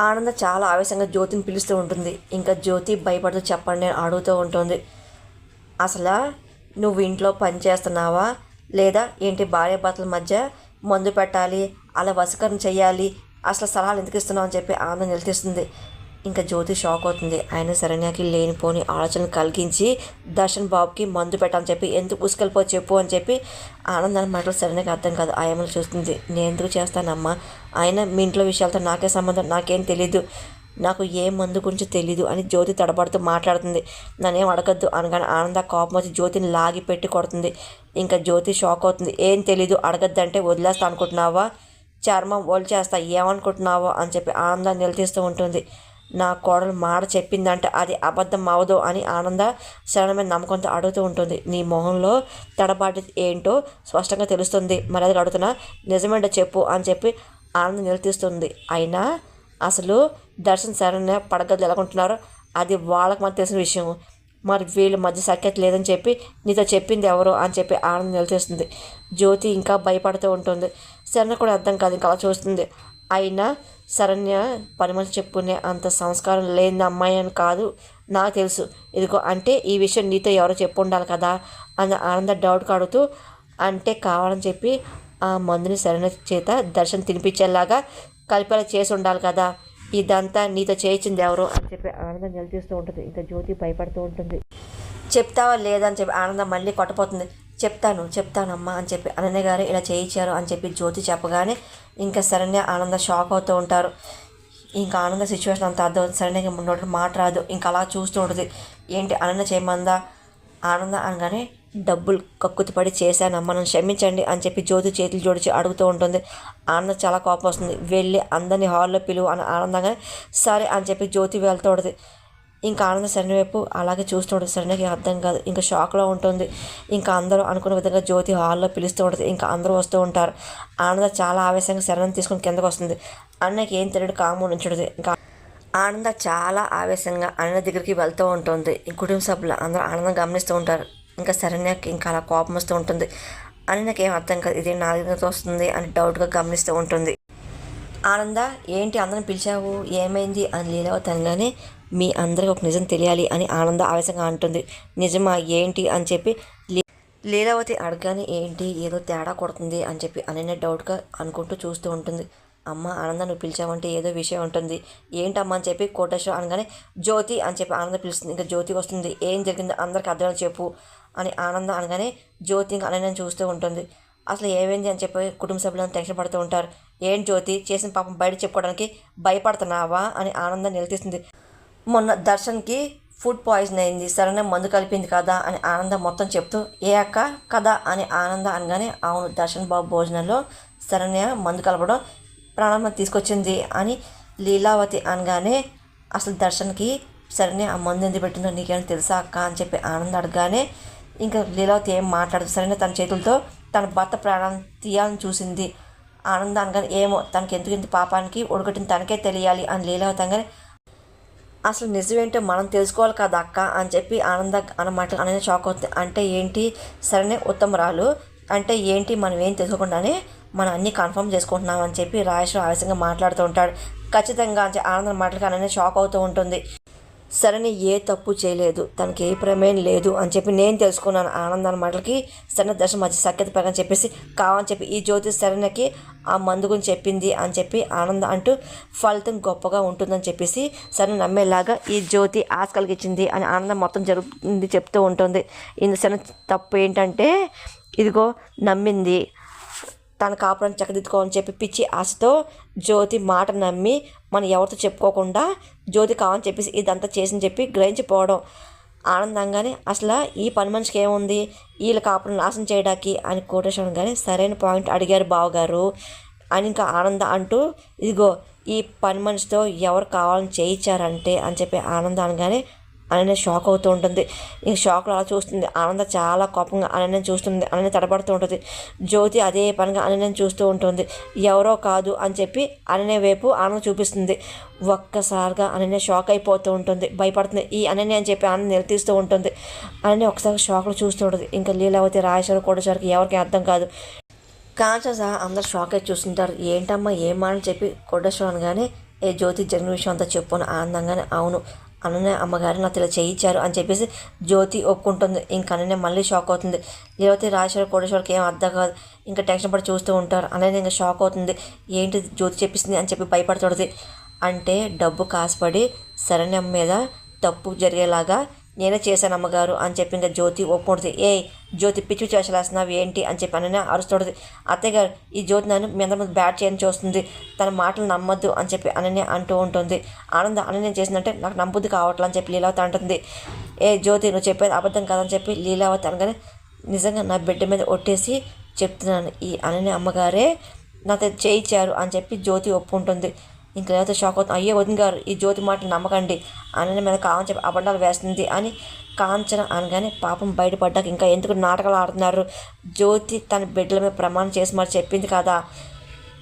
ఆనంద చాలా ఆవేశంగా జ్యోతిని పిలుస్తూ ఉంటుంది. ఇంకా జ్యోతి భయపడుతూ చెప్పండి అని అడుగుతూ ఉంటుంది. అసలు నువ్వు ఇంట్లో పని చేస్తున్నావా? లేదా ఏంటి భార్య భర్తల మధ్య మందు పెట్టాలి అలా వసీకరణ చేయాలి అసలు సలహాలు ఎందుకు ఇస్తున్నావు అని చెప్పి ఆనందం నిలదీస్తుంది. ఇంకా జ్యోతి షాక్ అవుతుంది. ఆయన శరణ్యకి లేనిపోని ఆలోచనలు కలిగించి దర్శన్ బాబుకి మందు పెట్టని చెప్పి ఎందుకు ఉసుకెళ్ళిపో చెప్పు అని చెప్పి ఆనందాన్ని మాటలు శరణ్యకి అర్థం కాదు. ఆయమలు చూస్తుంది. నేను ఎందుకు చేస్తానమ్మా? ఆయన మీ ఇంట్లో విషయాలతో నాకే సంబంధం నాకేం తెలీదు. నాకు ఏ మందు గురించి తెలీదు అని జ్యోతి తడబడుతూ మాట్లాడుతుంది. నన్నేం అడగద్దు అనగానే ఆనంద కోపం వచ్చి జ్యోతిని లాగి పెట్టి కొడుతుంది. ఇంకా జ్యోతి షాక్ అవుతుంది. ఏం తెలీదు అడగద్దు అంటే వదిలేస్తా అనుకుంటున్నావా? చర్మం ఒళ్ళు చేస్తా ఏమనుకుంటున్నావో అని చెప్పి ఆనందాన్ని నిలదీస్తూ ఉంటుంది. నా కోడలు మాట చెప్పిందంటే అది అబద్ధం అవదు అని ఆనంద శరణమైన నమ్మకంతో అడుగుతూ ఉంటుంది. నీ మొహంలో తడబాటు ఏంటో స్పష్టంగా తెలుస్తుంది. మరి అది అడుగుతున్నా నిజమేంటో చెప్పు అని చెప్పి ఆనందం నిలదీస్తుంది. అయినా అసలు దర్శన్ శరణ్య పడగది ఎలాగుంటున్నారో అది వాళ్ళకి మాకు తెలిసిన విషయం. మరి వీళ్ళ మధ్య సఖ్యత లేదని చెప్పి నీతో చెప్పింది ఎవరు అని చెప్పి ఆనందం నిలదీస్తుంది. జ్యోతి ఇంకా భయపడుతూ ఉంటుంది. శరణ్ కూడా అర్థం కాదు ఇంకా అలా చూస్తుంది. అయినా శరణ్య పని చెప్పుకునే అంత సంస్కారం లేని అమ్మాయి అని కాదు నాకు తెలుసు. ఇదిగో అంటే ఈ విషయం నీతో ఎవరో చెప్పు ఉండాలి కదా అని ఆనంద డౌట్ కడుతూ అంటే కావాలని చెప్పి ఆ మందుని శరణ్య చేత దర్శనం తినిపించేలాగా కలిపేలా చేసి ఉండాలి కదా. ఇదంతా నీతో చేయించింది ఎవరు అని చెప్పి ఆనందం నిలదీస్తూ ఉంటుంది. ఇంకా జ్యోతి భయపడుతూ ఉంటుంది. చెప్తావా లేదా అని చెప్పి ఆనందం మళ్ళీ కొట్టపోతుంది చెప్తాను చెప్తానమ్మా అని చెప్పి అనన్య గారు ఇలా చేయించారు అని చెప్పి జ్యోతి చెప్పగానే ఇంకా శరణ్య ఆనంద షాక్ అవుతూ ఉంటారు. ఇంకా ఆనంద సిచ్యువేషన్ అంత అర్థం శరణ్యకి ముందు మాట రాదు. ఇంకా అలా చూస్తూ ఉంటుంది. ఏంటి అనన్య చేయమందా? ఆనంద అనగానే డబ్బులు కక్కుతిపడి చేశానమ్మ నన్ను క్షమించండి అని చెప్పి జ్యోతి చేతులు జోడిచి అడుగుతూ ఉంటుంది. ఆనంద చాలా కోపం వస్తుంది. వెళ్ళి అందరినీ హాల్లో పిలువు అని ఆనందంగానే సరే అని చెప్పి జ్యోతి వెళ్తూ ఉంటుంది. ఇంకా ఆనంద శరణి వైపు అలాగే చూస్తుంటుంది శరణికి అర్థం కాదు. ఇంకా షాక్లో ఉంటుంది. ఇంకా అందరూ అనుకున్న విధంగా జ్యోతి హాల్లో పిలుస్తూ ఉంటుంది. ఇంకా అందరూ వస్తూ ఉంటారు. ఆనంద చాలా ఆవేశంగా శరణి తీసుకుని కిందకు వస్తుంది. అన్నకి ఏం తెలియదు. కాము ఉంచుతుంది ఇంకా ఆనంద చాలా ఆవేశంగా అన్న దగ్గరికి వెళ్తూ ఉంటుంది. ఈ కుటుంబ సభ్యులు అందరూ ఆనందం గమనిస్తూ ఉంటారు. ఇంకా శరణ్యకి ఇంకా అలా కోపం వస్తూ ఉంటుంది. అని నాకేం అర్థం కాదు. ఇది నా దగ్గరతో వస్తుంది అని డౌట్గా గమనిస్తూ ఉంటుంది. ఆనంద ఏంటి అందరిని పిలిచావు? ఏమైంది? అని లీలవతంగానే మీ అందరికి ఒక నిజం తెలియాలి అని ఆనంద ఆవేశంగా అంటుంది. నిజమా ఏంటి అని చెప్పి లీలావతి అడగానే ఏంటి ఏదో తేడా కొడుతుంది అని చెప్పి అనన్య డౌట్గా అనుకుంటూ చూస్తూ ఉంటుంది. అమ్మ ఆనంద నువ్వు పిలిచావంటే ఏదో విషయం ఉంటుంది. ఏంటమ్మా అని చెప్పి కోటేశ్వర అనగానే జ్యోతి అని చెప్పి ఆనంద పిలుస్తుంది. ఇంకా జ్యోతి వస్తుంది. ఏం జరిగిందో అందరికి అర్థం చెప్పు అని ఆనంద అనగానే జ్యోతి ఇంకా అనన్యని చూస్తూ ఉంటుంది. అసలు ఏమైంది అని చెప్పి కుటుంబ సభ్యులను టెన్షన్ పడుతూ ఉంటారు. ఏం జ్యోతి చేసిన పాపం బయట చెప్పుకోవడానికి భయపడుతున్నావా అని ఆనందం నిలదీస్తుంది. మొన్న దర్శన్కి ఫుడ్ పాయిజన్ అయింది. సరైన మందు కలిపింది కదా అని ఆనందం మొత్తం చెప్తూ ఏ అక్క? కదా అని ఆనంద అనగానే అవును దర్శన్ బాబు భోజనంలో సరైన మందు కలపడం ప్రాణం తీసుకొచ్చింది అని లీలావతి అనగానే అసలు దర్శన్కి సరైన ఆ మందు ఎందుకు పెట్టిందో నీకేమైనా తెలుసా అక్క అని చెప్పి ఆనందం అడగానే ఇంకా లీలావతి ఏం మాట్లాడదు. సరైన తన చేతులతో తన భర్త ప్రాణం తీయాలని చూసింది. ఆనందం అనగానే ఏమో తనకి ఎందుకు ఇంత పాపానికి ఒడగొట్టిన తనకే తెలియాలి అని లీలావతి అనగానే అసలు నిజమేంటో మనం తెలుసుకోవాలి కదా అక్క అని చెప్పి ఆనంద అన్నమాట అనేది షాక్ అవుతుంది. అంటే ఏంటి? సరేనే ఉత్తమరాలు. అంటే ఏంటి? మనం ఏం తెలుసుకోకుండానే మనం అన్నీ కన్ఫర్మ్ చేసుకుంటున్నాం అని చెప్పి రాజేశ్వరం ఆవేశంగా మాట్లాడుతూ ఉంటాడు. ఖచ్చితంగా అని ఆనందం మాటలకి అననే షాక్ అవుతూ ఉంటుంది. సరణి ఏ తప్పు చేయలేదు తనకి ఏ ప్రమేయం లేదు అని చెప్పి నేను తెలుసుకున్నాను ఆనందాన్ని మాటలకి. సరైన దర్శనం మధ్య సఖ్యత ప్రకారం చెప్పేసి కావని చెప్పి ఈ జ్యోతి సరైనకి ఆ మందు గురించి చెప్పింది అని చెప్పి ఆనందం అంటూ ఫలితం గొప్పగా ఉంటుందని చెప్పేసి సరే నమ్మేలాగా ఈ జ్యోతి ఆశ కలిగించింది అని ఆనందం మొత్తం జరుగుతుంది చెప్తూ ఉంటుంది. ఇందు సరైన తప్పు ఏంటంటే ఇదిగో నమ్మింది తన కాపురం చక్కదిద్దుకోవాలని చెప్పి పిచ్చి ఆశతో జ్యోతి మాట నమ్మి మనం ఎవరితో చెప్పుకోకుండా జ్యోతి కావాలని చెప్పేసి ఇదంతా చేసి చెప్పి గ్రహించిపోవడం ఆనందంగానే అసలు ఈ పని మనిషికి ఏముంది? వీళ్ళ కాపురం నాశనం చేయడానికి అని కోటేశ్వరం కానీ సరైన పాయింట్ అడిగారు బావగారు. అని ఇంకా ఆనంద అంటూ ఇదిగో ఈ పని మనిషితో ఎవరు కావాలని చేయించారంటే అని చెప్పి ఆనంద అనగానే అనన్య షాక్ అవుతూ ఉంటుంది. ఈ షాక్లో అలా చూస్తుంది. ఆనంద చాలా కోపంగా అనన్య చూస్తుంది. అనన్య తడబడుతూ ఉంటుంది. జ్యోతి అదే పనిగా అనన్యని చూస్తూ ఉంటుంది. ఎవరో కాదు అని చెప్పి అనన్య వైపు ఆనంద చూపిస్తుంది. ఒక్కసారిగా అనన్య షాక్ అయిపోతూ ఉంటుంది. భయపడుతుంది. ఈ అనన్య అని చెప్పి ఆనంద నిలదీస్తూ ఉంటుంది. అనన్య ఒకసారి షాక్లో చూస్తూ ఉంటుంది. ఇంకా లీలావతి రాజేశ్వర కోటేశ్వరికి ఎవరికి అర్థం కాదు. కాంచ సహా అందరు షాక్ అయి చూస్తుంటారు. ఏంటమ్మా ఏమా అని చెప్పి కోటేశ్వరం కానీ ఏ జ్యోతి జరిగిన విషయం అంతా చెప్పాను ఆనందంగానే అవును. అననే అమ్మగారు నాకు ఇలా చేయించారు అని చెప్పేసి జ్యోతి ఒప్పుకుంటుంది. ఇంక అననే మళ్ళీ షాక్ అవుతుంది. లేకపోతే రాజేశ్వర కోటేశ్వరికి ఏం అర్థం కాదు. ఇంకా టెన్షన్ పడి చూస్తూ ఉంటారు. అనేది ఇంకా షాక్ అవుతుంది. ఏంటి జ్యోతి చెప్పిస్తుంది అని చెప్పి భయపడుతుంది. అంటే డబ్బు కాసుపడి శరణ్యం మీద తప్పు జరిగేలాగా నేనే చేశాను అమ్మగారు అని చెప్పింది జ్యోతి ఒప్పుకుంటుంది. ఏ జ్యోతి పిచ్చి చేసలేస్తున్నావు ఏంటి అని చెప్పి అననే అరుస్తుంది. అత్తయ్యగారు ఈ జ్యోతి నన్ను మీ అందరి ముందు బ్యాట్ చేయని చూస్తుంది. తన మాటలు నమ్మొద్దు అని చెప్పి అనని అంటూ ఉంటుంది. ఆనంద అనన్య చేసిందంటే నాకు నమ్మబుద్ధి కావట్లే అని చెప్పి లీలావతి అంటుంది. ఏ జ్యోతి నువ్వు చెప్పేది అబద్ధం కాదని చెప్పి లీలావతి అనగానే నిజంగా నా బిడ్డ మీద ఒట్టేసి చెప్తున్నాను ఈ అనని అమ్మగారే నాతో చేయించారు అని చెప్పి జ్యోతి ఒప్పుకుంటుంది. ఇంకా లేకపోతే షాక్ అవుతుంది అయ్యే వదిన గారు ఈ జ్యోతి మాట నమ్మకండి. అనని మీద కాంచ చెప్పి అబద్ధాలు వేస్తుంది అని కాంచన అనగానే పాపం బయటపడ్డాక ఇంకా ఎందుకు నాటకాలు ఆడుతున్నారు? జ్యోతి తన బిడ్డల మీద ప్రమాణం చేసి మరి చెప్పింది కదా.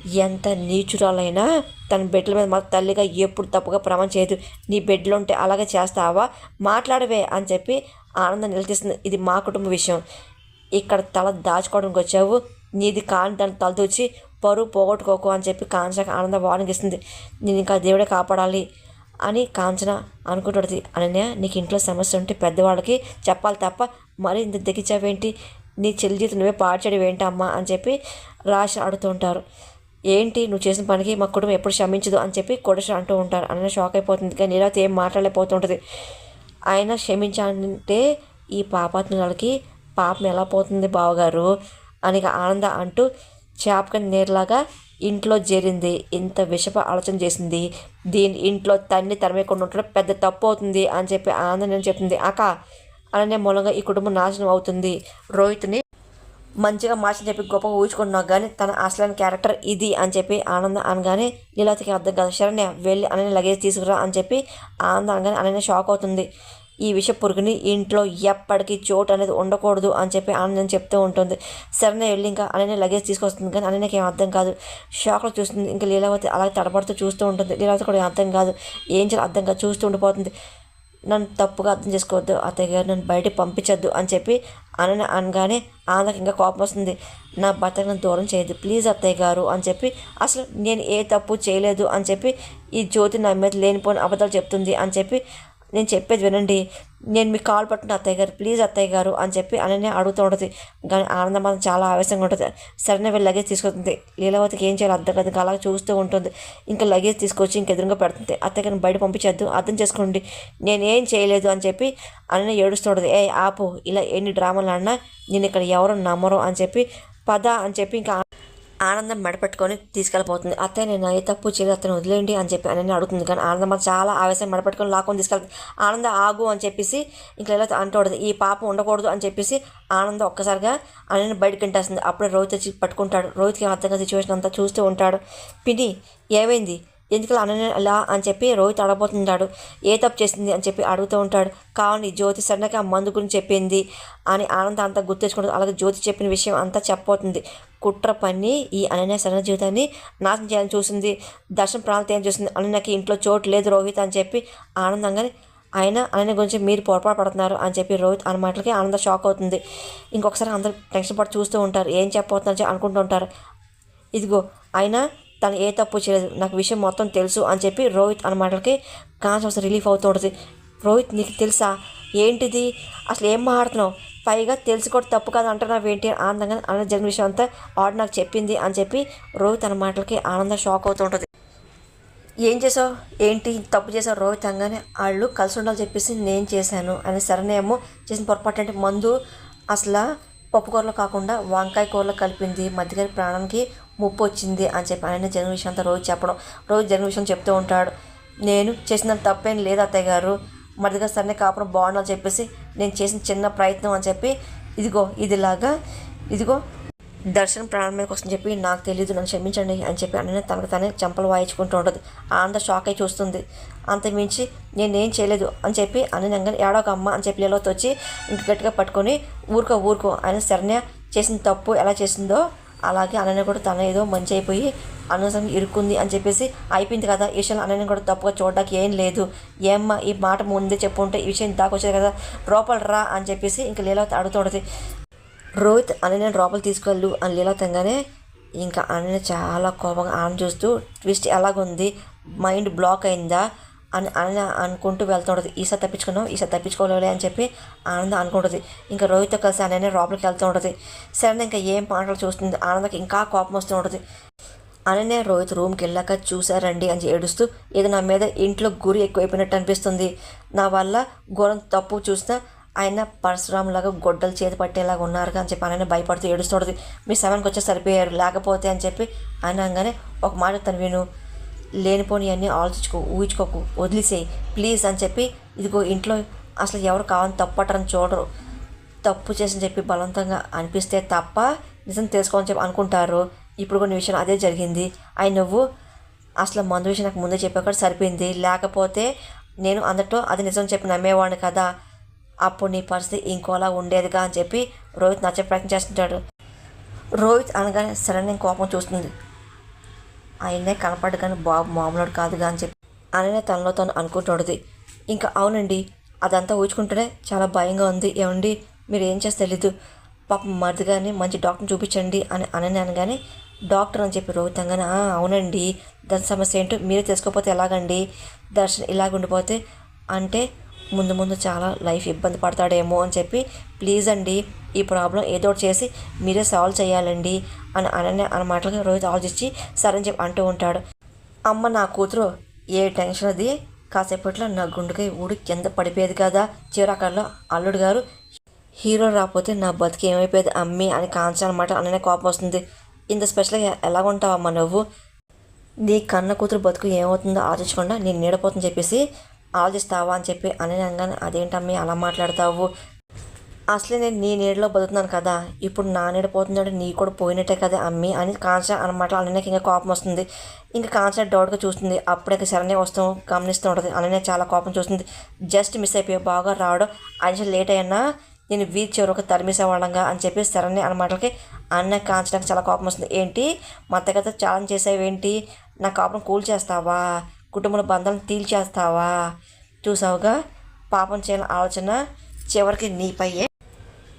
ఎంత నీచురాలైనా తన బిడ్డల మీద మా తల్లిగా ఎప్పుడు తప్పుగా ప్రమాణం చేయదు. నీ బిడ్డలు ఉంటే అలాగే చేస్తావా? మాట్లాడవే అని చెప్పి ఆనందం నిలదీస్తుంది. ఇది మా కుటుంబ విషయం. ఇక్కడ తల దాచుకోవడానికి వచ్చావు. నీది కాని దాన్ని తలదూచి పరువు పోగొట్టుకోకు అని చెప్పి కాంచనకు ఆనంద వార్నింగ్ ఇస్తుంది. నేను ఇంకా దేవుడే కాపాడాలి అని కాంచన అనుకుంటుంది. అనన్య నీకు ఇంట్లో సమస్య ఉంటే పెద్దవాళ్ళకి చెప్పాలి తప్ప మరి ఇంత దిగించావేంటి నీ చెల్లి జీవితం నువ్వే పాడ్చాడు ఏంటి అమ్మా? అని చెప్పి రాశి అడుగుతుంటారు ఏంటి? నువ్వు చేసిన పనికి మా కుటుంబం ఎప్పుడు క్షమించదు అని చెప్పి కొడసి అంటూ ఉంటారు. అన్న షాక్ అయిపోతుంది. కానీ నీలాతో ఏం మాట్లాడలేకపోతుంటుంది ఆయన క్షమించాలంటే ఈ పాపాత్ములకి పాపం ఎలా పోతుంది బావగారు? అని ఆనంద అంటూ చేపకని నేర్లాగా ఇంట్లో చేరింది. ఇంత విషప ఆలోచన చేసింది. దీని ఇంట్లో తన్ని తరమేకుండా ఉండడం పెద్ద తప్పు అవుతుంది అని చెప్పి ఆనందం చెప్తుంది? అక్క అననే మూలంగా ఈ కుటుంబం నాశనం అవుతుంది. రోహిత్ని మంచిగా మార్చని చెప్పి గొప్పగా ఊహించుకున్నావు కానీ తన అసలైన క్యారెక్టర్ ఇది అని చెప్పి ఆనంద అనగానే లీలాతికి అర్థం కాదు. శరణ్య వెళ్ళి అనని లగేజ్ తీసుకురా అని చెప్పి ఆనంద అనగానే అననే షాక్ అవుతుంది. ఈ విష పురుగుని ఇంట్లో ఎప్పటికీ చోటు అనేది ఉండకూడదు అని చెప్పి ఆనందం చెప్తూ ఉంటుంది. సరైన వెళ్ళి ఇంకా అననే లగేజ్ తీసుకొస్తుంది కానీ అననేకి ఏం అర్థం కాదు. షాక్లో చూస్తుంది. ఇంకా లీలావతి అలాగే తడబడుతూ చూస్తూ ఉంటుంది. లీలావతి కూడా అర్థం కాదు. ఏం చేయాలి అర్థం కాదు. చూస్తూ ఉండిపోతుంది. నన్ను తప్పుగా అర్థం చేసుకోవద్దు. అత్తయ్య గారు నన్ను బయటికి పంపించద్దు అని చెప్పి అనని అనగానే ఆనందకి ఇంకా కోపం వస్తుంది. నా భర్తకు నన్ను దూరం చేయదు ప్లీజ్ అత్తయ్య గారు అని చెప్పి అసలు నేను ఏ తప్పు చేయలేదు అని చెప్పి ఈ జ్యోతి నా మీద లేనిపోని అబద్ధాలు చెప్తుంది అని చెప్పి నేను చెప్పేది వినండి. నేను మీకు కాల్ పట్టిన అత్తయ్య గారు ప్లీజ్ అత్తయ్య గారు అని చెప్పి అననే అడుగుతూ ఉంటుంది. కానీ ఆనందం మాత్రం చాలా ఆవేశంగా ఉంటుంది. సరైన వెళ్ళి లగేజ్ తీసుకొస్తుంది. లీలావతికి ఏం చేయాలో అర్థం కాదు. అలా అలాగే చూస్తూ ఉంటుంది. ఇంకా లగేజ్ తీసుకొచ్చి ఇంక ఎదురుగా పెడుతుంది. అత్తయ్య గారిని బయట పంపించేద్దు. అర్థం చేసుకోండి. నేనేం చేయలేదు అని చెప్పి అననే ఏడుస్తుంటుంది. ఏ ఆపు. ఇలా ఎన్ని డ్రామాలు ఆడినా నేను ఇక్కడ ఎవరు నమ్మరు అని చెప్పి పద అని చెప్పి ఇంకా ఆనందం మెడపెట్టుకొని తీసుకెళ్ళిపోతుంది. అత్తయ్య నేను ఏ తప్పు చేయలేదు. అతను వదిలేయండి అని చెప్పి అని అడుగుతుంది. కానీ ఆనందం మాత్రం చాలా ఆవేశం మెడపెట్టుకొని లాక్కొని తీసుకెళ్ళి ఆనంద ఆగు అని చెప్పేసి ఇంకా ఇలా అంటూడదు ఈ పాప ఉండకూడదు అని చెప్పేసి ఆనందం ఒక్కసారిగా అని బయటకు తింటేస్తుంది అప్పుడే రోహిత్ వచ్చి పట్టుకుంటాడు. రోహిత్కి అర్థం సిచ్యువేషన్ అంతా చూస్తూ ఉంటాడు. పిని ఏమైంది? ఎందుకు అననే అలా అని చెప్పి రోహిత్ అడగబోతుంటాడు ఏ తప్పు చేసింది అని చెప్పి అడుగుతూ ఉంటాడు. కావుని జ్యోతి సన్నకి ఆ మందు గురించి చెప్పింది అని ఆనంద అంతా గుర్తెచ్చుకుంటుంది అలాగే జ్యోతి చెప్పిన విషయం అంతా చెప్పబోతుంది. కుట్ర పని ఈ అనన్య సరణ జీవితాన్ని నాశనం చేయాలని చూసింది. దర్శనం ప్రాంతం ఏం చూసింది? అనన్యకి ఇంట్లో చోటు లేదు రోహిత్ అని చెప్పి ఆనందంగానే ఆయన అనన్య గురించి మీరు పొరపాటు పడుతున్నారు అని చెప్పి రోహిత్ అన్న మాటలకి ఆనంద షాక్ అవుతుంది. ఇంకొకసారి అందరూ టెన్షన్ పడి చూస్తూ ఉంటారు. ఏం చెప్పబోతున్నారు అనుకుంటూ ఉంటారు. ఇదిగో అయినా తను ఏ తప్పు చేయలేదు. నాకు విషయం మొత్తం తెలుసు అని చెప్పి రోహిత్ అన్న మాటలకి కాన్షియస్ రిలీఫ్ అవుతూ ఉంటుంది. రోహిత్ నీకు తెలుసా? ఏంటిది? అసలు ఏం మాట్లాడుతున్నావు? పైగా తెలుసుకోవడం కూడా తప్పు కాదు అంటున్నావు ఏంటి? ఆనందంగా అన్న జరిగిన విషయం అంతా ఆడు నాకు చెప్పింది అని చెప్పి రోహిత్ అన్న మాటలకి ఆనందం షాక్ అవుతూ ఉంటుంది. ఏం చేసావు? ఏంటి? తప్పు చేసావు రోహిత్ అనగానే వాళ్ళు కలిసి ఉండాలి చెప్పేసి నేను చేశాను అని సరేనేమో చేసిన పొరపాటు అంటే మందు అసలు పప్పుకూరలో కాకుండా వంకాయ కూరలో కలిపింది. మధ్యగారి ప్రాణానికి ముప్పు వచ్చింది అని చెప్పి ఆయన జరిగిన విషయం అంతా రోజు చెప్పడం. రోజు జరిగిన విషయం చెప్తూ ఉంటాడు. నేను చేసిన తప్పేం లేదు అత్తయ్య గారు. మరిదిగా సరే కాపురం బాగుండాలని చెప్పేసి నేను చేసిన చిన్న ప్రయత్నం అని చెప్పి ఇదిగో ఇదిలాగా ఇదిగో దర్శనం ప్రాణం మీదకి వస్తుందని చెప్పి నాకు తెలియదు నన్ను క్షమించండి అని చెప్పి అన్న తనకు తనే చంపలు వాయించుకుంటూ ఉంటుంది. ఆనంద షాక్ అయి చూస్తుంది. అంత మించి నేనేం చేయలేదు అని చెప్పి అన్నగా ఏడో ఒక అమ్మ అని చెప్పి లేలోతో వచ్చి ఇంక గట్టిగా పట్టుకొని ఊరుకో ఊరుకో. ఆయన శరణ్య చేసిన తప్పు ఎలా చేసిందో అలాగే అన్నయ్య కూడా తన ఏదో మంచి అయిపోయి అనవసరం ఇరుక్కుంది అని చెప్పేసి అయిపోయింది కదా. ఈ విషయంలో అన్నయ్యని కూడా తప్పుగా చూడడానికి ఏం లేదు. ఏమ్మా ఈ మాట ముందే చెప్పుంటే ఈ విషయం దాకొచ్చేది కదా. లోపల రా అని చెప్పేసి ఇంకా లీలావతి అడుగుతుంటుంది రోహిత్ అన్నయ్య లోపల తీసుకెళ్ళు అని లీలావతంగానే ఇంకా అన్నయ్య చాలా కోపంగా ఆన్ చూస్తూ ట్విస్ట్ ఎలాగుంది? మైండ్ బ్లాక్ అయిందా? అని అని అనుకుంటూ వెళ్తుంటుంది ఈసారి తప్పించుకున్నాం ఈసారి తప్పించుకోలేలే అని చెప్పి ఆనందం అనుకుంటుంది. ఇంకా రోహిత్తో కలిసి అనన్య లోపలికి వెళ్తూ ఉంటుంది. సరే ఇంకా ఏం పాటలు చూస్తుంది? ఆనందకి ఇంకా కోపం వస్తూ ఉంటుంది. అననే రోహిత్ రూమ్కి వెళ్ళాక చూసారండి అని ఏడుస్తూ ఇది నా మీద ఇంట్లో గురి ఎక్కువైపోయినట్టు అనిపిస్తుంది. నా వల్ల ఘోరం తప్పు చూసినా ఆయన పరశురాములాగా గొడ్డలు చేతి పట్టేలాగా ఉన్నారు అని చెప్పి ఆయన భయపడుతూ ఏడుస్తుంటుంది మీ సెవెన్కి వచ్చే సరిపోయారు. లేకపోతే అని చెప్పి ఆయన అనగానే ఒక మాట తను విను. లేనిపోని అన్నీ ఆలోచించుకో ఊహించుకోకు. వదిలేసేయి. ప్లీజ్ అని చెప్పి ఇదిగో ఇంట్లో అసలు ఎవరు కావాలని తప్పటని చూడరు. తప్పు చేసి చెప్పి బలవంతంగా అనిపిస్తే తప్ప నిజం తెలుసుకోవాలని చెప్పి అనుకుంటారు. ఇప్పుడు కొన్ని విషయం అదే జరిగింది. అయి నువ్వు అసలు మందు విషయం నాకు ముందే చెప్పాక సరిపోయింది. లేకపోతే నేను అందరితో అది నిజం చెప్పి నమ్మేవాడిని కదా. అప్పుడు నీ పరిస్థితి ఇంకోలా ఉండేదిగా అని చెప్పి రోహిత్ నచ్చే ప్రయత్నం చేస్తుంటాడు. రోహిత్ అనగానే సరైన కోపం చూస్తుంది. ఆయనే కనపడ్డు కానీ బాబు మామూలుడు కాదుగా అని చెప్పి అననే తనలో తను అనుకుంటున్నది ఇంకా అవునండి అదంతా ఊచుకుంటేనే చాలా భయంగా ఉంది. ఏమండి మీరు ఏం చేస్తే తెలీదు. పాపం మరిది కానీ మంచి డాక్టర్ని చూపించండి అని అనని అనగానే డాక్టర్ అని చెప్పి రోహితంగానే అవునండి దాని సమస్య ఏంటో మీరే తెలుసుకోకపోతే ఎలాగండి? దర్శన్ ఇలాగ ఉండిపోతే అంటే ముందు ముందు చాలా లైఫ్ ఇబ్బంది పడతాడేమో అని చెప్పి ప్లీజ్ అండి ఈ ప్రాబ్లం ఏదో ఒకటి చేసి మీరే సాల్వ్ చేయాలండి అని అననే అన్న మాటలకి రోహిత్ ఆలోచించి సరే అని చెప్పి అంటూ ఉంటాడు. అమ్మ నా కూతురు ఏ టెన్షన్ అది? కాసేపట్లో నా గుండెకై ఊడి కింద పడిపోయేది కదా చివరాకల్లో అల్లుడు గారు. హీరో రాకపోతే నా బతికి ఏమైపోయేది అమ్మి అని కాంచా అనమాట అన్ననే కోపం వస్తుంది. ఇంత స్పెషల్గా ఎలా ఉంటావమ్మా నువ్వు? నీ కన్న కూతురు బతుకు ఏమవుతుందో ఆలోచించకుండా నేను నీడపోతుందని చెప్పేసి ఆలోచిస్తావా అని చెప్పి అని అనగానే అదేంటమ్మి అలా మాట్లాడతావు? అసలే నేను నీ నీడలో బతుకుతున్నాను కదా. ఇప్పుడు నా నీడ పోతుందంటే నీ కూడా పోయినట్టే కదా అమ్మి అని కాంచ అనమాట అనన్యకి ఇంకా కోపం వస్తుంది. ఇంకా కాంచ డౌట్గా చూస్తుంది. అప్పుడే ఇంకా శరణ్య వస్తాం గమనిస్తూ ఉంటుంది. అనన్య చాలా కోపం చూస్తుంది. జస్ట్ మిస్ అయిపోయావు బాగా రావడం. అది లేట్ అయినా నేను వీధి చివరకు తరిమేసేవాళ్ళంగా అని చెప్పి శరణ్య అన్న అన్న కాంచడానికి చాలా కోపం వస్తుంది. ఏంటి? మా అత్తగత ఛాలెంజ్ చేసావేంటి? నా కోపం కూల్ చేస్తావా? కుటుంబ బంధాలను తీల్చేస్తావా? చూసావుగా? పాపం చేయాలని ఆలోచన చివరికి నీపయ్యే.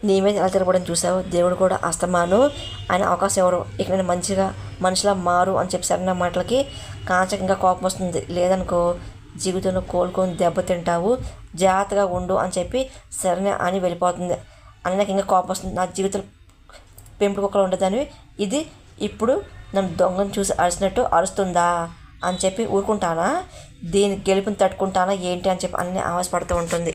నీ మీద ఎలా తిరగబడని చూసావు? దేవుడు కూడా అస్తమాను. ఆయన అవకాశం ఎవరు? ఇక నేను మంచిగా మనిషిలా మారు అని చెప్పి సరైన మాటలకి కాంచకంగా కోపం వస్తుంది. లేదనుకో జీవితంలో కోలుకొని దెబ్బతింటావు జాగ్రత్తగా ఉండు అని చెప్పి సరైన అని వెళ్ళిపోతుంది. అని నాకు ఇంకా కోపం వస్తుంది. నా జీవితం పెంపుడు కుక్కలు ఉండదని ఇది ఇప్పుడు నన్ను దొంగను చూసి అరిచినట్టు అరుస్తుందా? అని చెప్పి ఊరుకుంటానా? దీని గెలుపుని తట్టుకుంటానా? ఏంటి అని చెప్పి అన్ని ఆవాసపడుతూ ఉంటుంది.